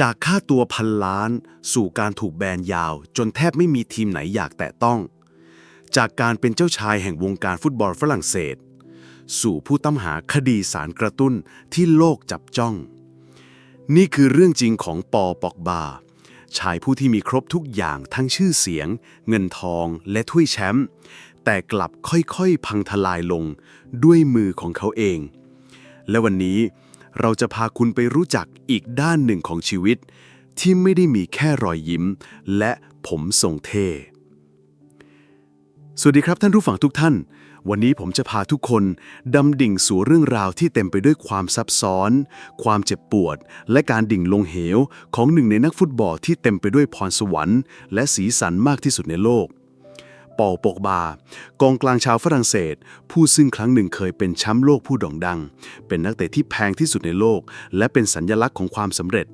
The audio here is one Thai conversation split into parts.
จากค่าตัวพันล้าน สู่การถูกแบนยาว จนแทบไม่มีทีมไหนอยากแตะต้อง จากการเป็นเจ้าชายแห่งวงการฟุตบอลฝรั่งเศส สู่ผู้ต้องหาคดีสารกระตุ้นที่โลกจับจ้อง นี่คือเรื่องจริงของปอปอกบา ชายผู้ที่มีครบทุกอย่างทั้งชื่อเสียง เงินทองและถ้วยแชมป์แต่กลับค่อยๆ พังทลายลงด้วยมือของเขาเอง และวันนี้ เราจะพาคุณไปรู้จักอีกด้านหนึ่งของชีวิต ที่ไม่ได้มีแค่รอยยิ้ม และผมทรงเท่สวัสดีครับท่านผู้ฟังทุกท่าน วันนี้ผมจะพาทุกคนดำดิ่งสู่เรื่องราวที่เต็มไปด้วยความซับซ้อน ความเจ็บปวด และการดิ่งลงเหวของหนึ่งในนักฟุตบอลที่เต็มไปด้วยพรสวรรค์ และสีสันมากที่สุดในโลก ปอลปกบา กองกลางชาวฝรั่งเศส ผู้ซึ่งครั้งหนึ่งเคยเป็นแชมป์โลกผู้โด่งดัง เป็นนักเตะที่แพงที่สุดในโลก และเป็นสัญญลักษณ์ของความสำเร็จ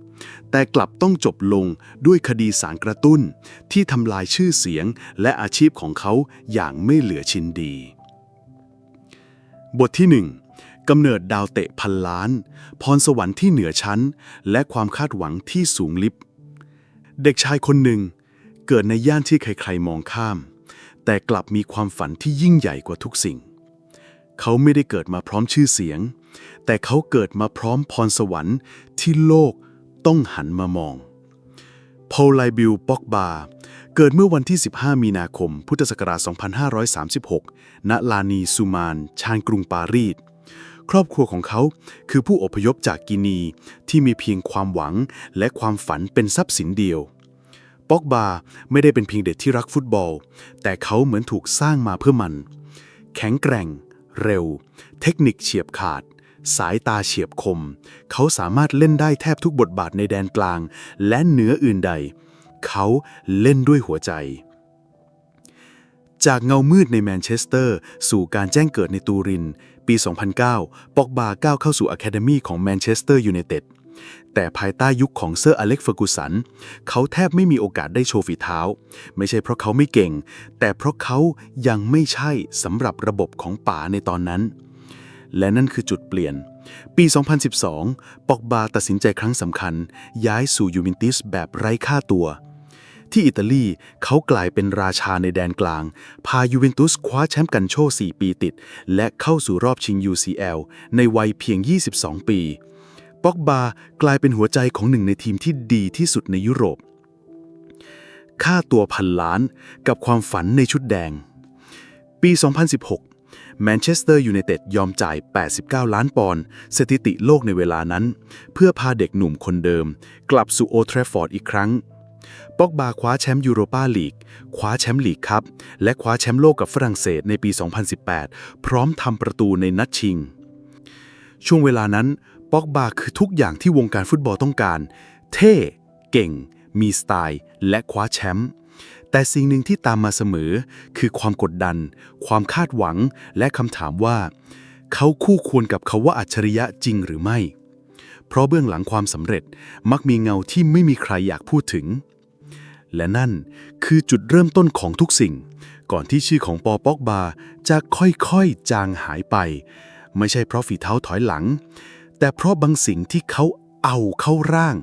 แต่กลับต้องจบลงด้วยคดีสารกระตุ้น ที่ทำลายชื่อเสียงและอาชีพของเขาอย่างไม่เหลือชิ้นดี บทที่ 1กำเนิดดาวเตะพันล้าน พรสวรรค์ที่เหนือชั้น และความคาดหวังที่สูงลิบ เด็กชายคนหนึ่ง เกิดในย่านที่ใครๆมองข้าม แต่กลับมีความฝันที่ยิ่งใหญ่กว่าทุกสิ่ง เขาไม่ได้เกิดมาพร้อมชื่อเสียง แต่เขาเกิดมาพร้อมพรสวรรค์ที่โลกต้องหันมามองโพลไลบิลป็อกบา เกิดเมื่อวันที่ 15 มีนาคม พุทธศักราช 2536 ณ ลานีซูมาน ชานกรุงปารีส ครอบครัวของเขาคือผู้อพยพจากกินีที่มีเพียงความหวังและความฝันเป็นทรัพย์สินเดียว ป็อกบาไม่ได้เป็นเพียงเด็กที่รักฟุตบอล แต่เขาเหมือนถูกสร้างมาเพื่อมัน แข็งแกร่ง เร็ว เทคนิคเฉียบขาด สายตาเฉียบคม เขาสามารถเล่นได้แทบทุกบทบาทในแดนกลาง และเหนืออื่นใด เขาเล่นด้วยหัวใจ จากเงามืดในแมนเชสเตอร์ สู่การแจ้งเกิดในตูริน ปี 2009 ปอกบาก้าวเข้าสู่อะคาเดมีของแมนเชสเตอร์ยูไนเต็ด แต่ภายใต้ยุคของเซอร์อเล็กเฟอร์กูสัน เขาแทบไม่มีโอกาสได้โชว์ฝีเท้า ไม่ใช่เพราะเขาไม่เก่ง แต่เพราะเขายังไม่ใช่สำหรับระบบของป๋าในตอนนั้น และนั่นคือจุดเปลี่ยน ปี 2012 ปอกบาตัดสินใจครั้งสำคัญ ย้ายสู่ยูเวนตุสแบบไร้ค่าตัว ที่อิตาลีเขากลายเป็นราชาในแดนกลาง พายูเวนตุสคว้าแชมป์กันโช4ปีติด และเข้าสู่รอบชิง UCL ในวัยเพียง 22 ปี ป็อกบากลายเป็นหัวใจของหนึ่งในทีมที่ดีที่สุดในยุโรป ค่าตัวพันล้านกับความฝันในชุดแดง ปี 2016 แมนเชสเตอร์ยูไนเต็ดยอมจ่าย 89 ล้านปอนด์สถิติโลกในเวลานั้น เพื่อพาเด็กหนุ่มคนเดิม กลับสู่โอทรฟฟอร์ดอีกครั้งป็อกบาคว้าแชมป์ยูโรปาลีก คว้าแชมป์ลีกคัพและคว้าแชมป์โลกกับฝรั่งเศสในปี 2018 พร้อมทำประตูในนัดชิง ช่วงเวลานั้น ป็อกบาคือทุกอย่างที่วงการฟุตบอลต้องการ เท่ เก่ง มีสไตล์ และคว้าแชมป์ แต่สิ่งหนึ่งที่ตามมาเสมอ คือความกดดัน ความคาดหวัง และคำถามว่า เขาคู่ควรกับคาว่าอัจฉริยะจริงหรือไม่ เพราะเบื้องหลังความสำเร็จมักมีเงาที่ไม่มีใครอยากพูดถึง และนั่นคือจุดเริ่มต้นของทุกสิ่ง ก่อนที่ชื่อของปอป็อกบาจะค่อยๆจางหายไป ไม่ใช่เพราะฝีเท้าถอยหลัง แต่เพราะบางสิ่งที่เขาเอาเข้าร่าง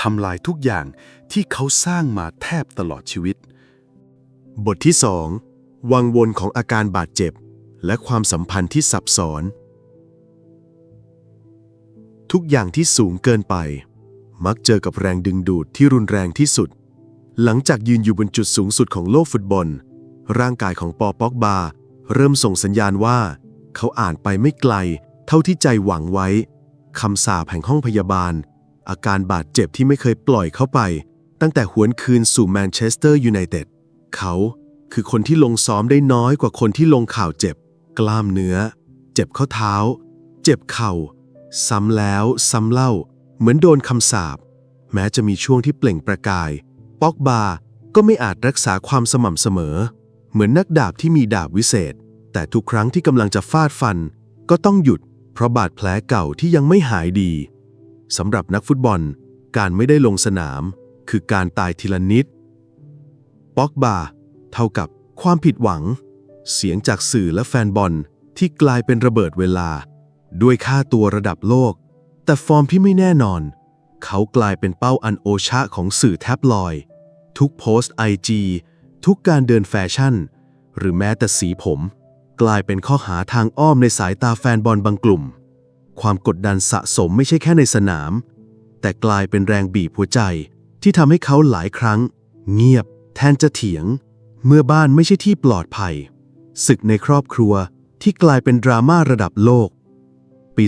ทำลายทุกอย่างที่เขาสร้างมาแทบตลอดชีวิต บทที่ 2 วังวนของอาการบาดเจ็บ และความสัมพันธ์ที่ซับซ้อน ทุกอย่างที่สูงเกินไป มักเจอกับแรงดึงดูดที่รุนแรงที่สุด หลังจากยืนอยู่บนจุดสูงสุดของโลกฟุตบอล ร่างกายของปอป็อกบา เริ่มส่งสัญญาณว่า เขาอ่านไปไม่ไกล เท่าที่ใจหวังไว้ คำสาปแห่งห้องพยาบาล อาการบาดเจ็บที่ไม่เคยปล่อยเข้าไป ตั้งแต่หวนคืนสู่แมนเชสเตอร์ยูไนเต็ดเขาคือคนที่ลงซ้อมได้น้อยกว่าคนที่ลงข่าวเจ็บ กล้ามเนื้อ เจ็บข้อเท้า เจ็บเข่า ซ้ำแล้วซ้ำเล่า เหมือนโดนคำสาปแม้จะมีช่วงที่เปล่งประกายป็อกบาก็ไม่อาจรักษาความสม่ำเสมอ เหมือนนักดาบที่มีดาบวิเศษ แต่ทุกครั้งที่กำลังจะฟาดฟัน ก็ต้องหยุด เพราะบาดแผลเก่าที่ยังไม่หายดีสำหรับนักฟุตบอล การไม่ได้ลงสนาม คือการตายทีละนิดป็อกบาเท่ากับความผิดหวัง เสียงจากสื่อและแฟนบอลที่กลายเป็นระเบิดเวลา ด้วยค่าตัวระดับโลก แต่ฟอร์มที่ไม่แน่นอน เขากลายเป็นเป้าอันโอชะของสื่อแทบลอย ทุกโพสต์ไอจีทุกการเดินแฟชั่น หรือแม้แต่สีผม กลายเป็นข้อหาทางอ้อมในสายตาแฟนบอลบางกลุ่ม ความกดดันสะสมไม่ใช่แค่ในสนาม แต่กลายเป็นแรงบีบหัวใจ ที่ทำให้เขาหลายครั้ง เงียบ แทนจะเถียง เมื่อบ้านไม่ใช่ที่ปลอดภัยศึกในครอบครัวที่กลายเป็นดราม่าระดับโลก ปี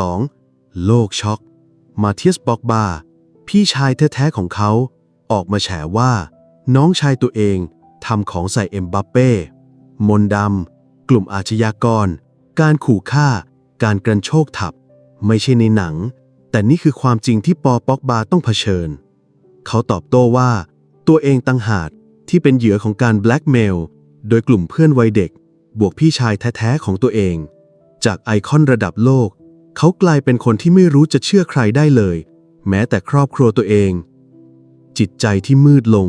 2022 โลกช็อก มาเทียสบอกบา พี่ชายแท้ๆของเขา ออกมาแฉว่า น้องชายตัวเองทำของใส่เอ็มบัปเป้ มนดำ กลุ่มอาชญากร การขู่ฆ่า การกรันโชคทับ ไม่ใช่ในหนัง แต่นี่คือความจริงที่ปอปอกบาต้องเผชิญ เขาตอบโต้ว่า ตัวเองตั้งหากที่เป็นเหยื่อของการแบล็กเมลโดยกลุ่มเพื่อนวัยเด็ก บวกพี่ชายแท้ๆของตัวเอง จากไอคอนระดับโลก เขากลายเป็นคนที่ไม่รู้จะเชื่อใครได้เลย แม้แต่ครอบครัวตัวเอง จิตใจที่มืดลง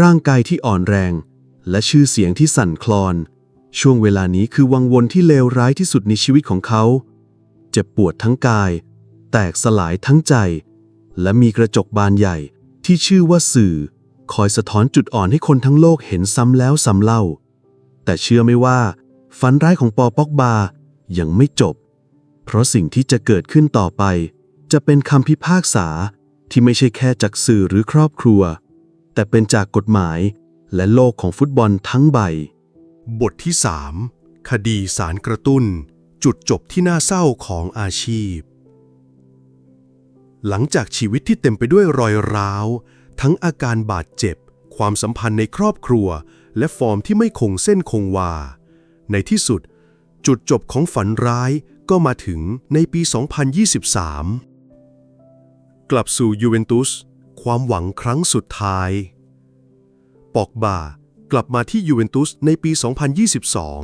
ร่างกายที่อ่อนแรง และชื่อเสียงที่สั่นคลอน ช่วงเวลานี้คือวังวนที่เลวร้ายที่สุดในชีวิตของเขา เจ็บปวดทั้งกาย แตกสลายทั้งใจ และมีกระจกบานใหญ่ที่ชื่อว่าสื่อ คอยสะท้อนจุดอ่อนให้คนทั้งโลกเห็นซ้ำแล้วซ้ำเล่า แต่เชื่อไม่ว่า ฝันร้ายของปอปอกบายังไม่จบ เพราะสิ่งที่จะเกิดขึ้นต่อไป จะเป็นคำพิพากษาที่ไม่ใช่แค่จากสื่อหรือครอบครัว แต่เป็นจากกฎหมายและโลกของฟุตบอลทั้งใบ บทที่ 3 คดีสารกระตุ้น จุดจบที่น่าเศร้าของอาชีพ หลังจากชีวิตที่เต็มไปด้วยรอยร้าว ทั้งอาการบาดเจ็บ ความสัมพันธ์ในครอบครัว และฟอร์มที่ไม่คงเส้นคงวา ในที่สุด จุดจบของฝันร้ายก็มาถึงในปี 2023 กลับสู่ยูเวนตุส ความหวังครั้งสุดท้าย ปอกบา กลับมาที่ยูเวนตุสในปี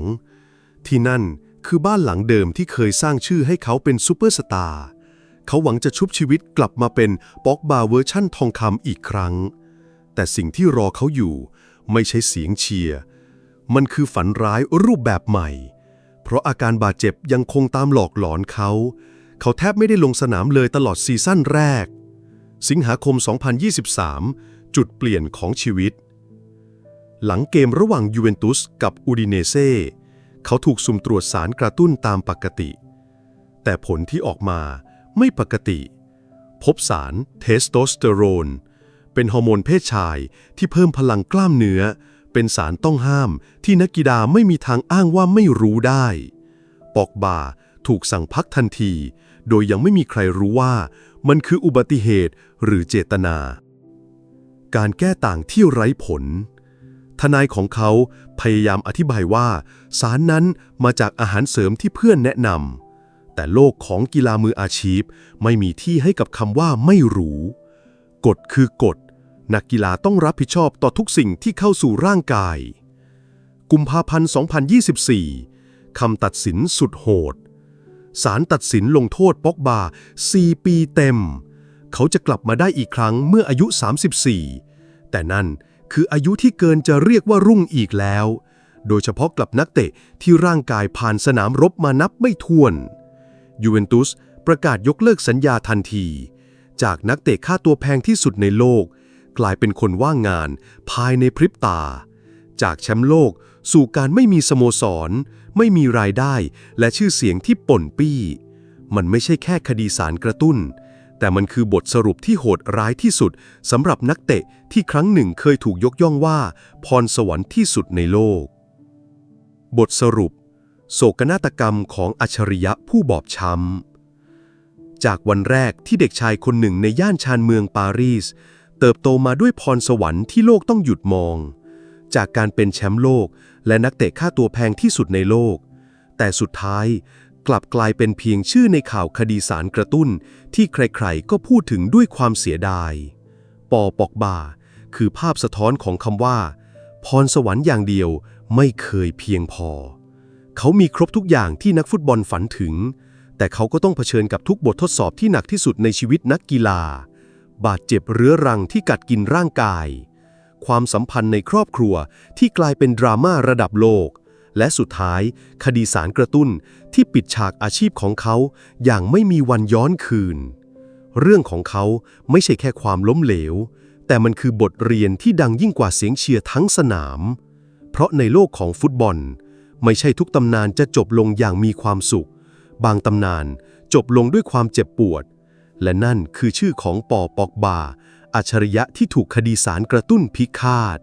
2022 ที่นั่นคือบ้านหลังเดิมที่เคยสร้างชื่อให้เขาเป็นซูเปอร์สตาร์เขาหวังจะชุบชีวิตกลับมาเป็นปอกบาเวอร์ชั่นทองคำอีกครั้ง แต่สิ่งที่รอเขาอยู่ไม่ใช่เสียงเชียร์ มันคือฝันร้ายรูปแบบใหม่ เพราะอาการบาดเจ็บยังคงตามหลอกหลอนเขา เขาแทบไม่ได้ลงสนามเลยตลอดซีซั่นแรก สิงหาคม 2023 จุดเปลี่ยนของชีวิต หลังเกมระหว่างยูเวนตุสกับอูดิเนเซ่เขาถูกสุ่มตรวจสารกระตุ้นตามปกติ แต่ผลที่ออกมาไม่ปกติ พบสารเทสโทสเตอโรน เป็นฮอร์โมนเพศชายที่เพิ่มพลังกล้ามเนื้อ เป็นสารต้องห้ามที่นักกีฬาไม่มีทางอ้างว่าไม่รู้ได้ ปอกบาถูกสั่งพักทันที โดยยังไม่มีใครรู้ว่ามันคืออุบัติเหตุหรือเจตนา การแก้ต่างที่ไร้ผล ทนายของเขาพยายามอธิบายว่า สารนั้นมาจากอาหารเสริมที่เพื่อนแนะนำแต่โลกของกีฬามืออาชีพไม่มีที่ให้กับคำว่าไม่รู้ กฎคือกฎ นักกีฬาต้องรับผิดชอบต่อทุกสิ่งที่เข้าสู่ร่างกาย กุมภาพันธ์ 2024 คำตัดสินสุดโหดศาลตัดสินลงโทษป็อกบา 4 ปีเต็ม เขาจะกลับมาได้อีกครั้งเมื่ออายุ 34 แต่นั่น คืออายุที่เกินจะเรียกว่ารุ่งอีกแล้ว โดยเฉพาะกับนักเตะที่ร่างกายผ่านสนามรบมานับไม่ถ้วนยูเวนตุสประกาศยกเลิกสัญญาทันที จากนักเตะค่าตัวแพงที่สุดในโลก กลายเป็นคนว่างงานภายในพริบตา จากแชมป์โลกสู่การไม่มีสโมสร ไม่มีรายได้และชื่อเสียงที่ป่นปี้ มันไม่ใช่แค่คดีสารกระตุ้น แต่มันคือบทสรุปที่โหดร้ายที่สุดสำหรับนักเตะที่ครั้งหนึ่งเคยถูกยกย่องว่า พรสวรรค์ที่สุดในโลก บทสรุป โศกนาฏกรรมของอัจฉริยะผู้บอบช้ำ จากวันแรกที่เด็กชายคนหนึ่งในย่านชานเมืองปารีส เติบโตมาด้วยพรสวรรค์ที่โลกต้องหยุดมอง จากการเป็นแชมป์โลกและนักเตะค่าตัวแพงที่สุดในโลก แต่สุดท้าย กลับกลายเป็นเพียงชื่อในข่าวคดีสารกระตุ้น ที่ใครๆ ก็พูดถึงด้วยความเสียดาย ปอปอกบา คือภาพสะท้อนของคำว่า พรสวรรค์อย่างเดียวไม่เคยเพียงพอ เขามีครบทุกอย่างที่นักฟุตบอลฝันถึง แต่เขาก็ต้องเผชิญกับทุกบททดสอบที่หนักที่สุดในชีวิตนักกีฬา บาดเจ็บเรื้อรังที่กัดกินร่างกาย ความสัมพันธ์ในครอบครัวที่กลายเป็นดราม่าระดับโลก และสุดท้าย คดีสารกระตุ้นที่ปิดฉากอาชีพของเขาอย่างไม่มีวันย้อนคืน เรื่องของเขาไม่ใช่แค่ความล้มเหลว แต่มันคือบทเรียนที่ดังยิ่งกว่าเสียงเชียร์ทั้งสนาม เพราะในโลกของฟุตบอล ไม่ใช่ทุกตำนานจะจบลงอย่างมีความสุข บางตำนานจบลงด้วยความเจ็บปวด และนั่นคือชื่อของปอปอกบาอัจฉริยะที่ถูกคดีสารกระตุ้นพิฆาต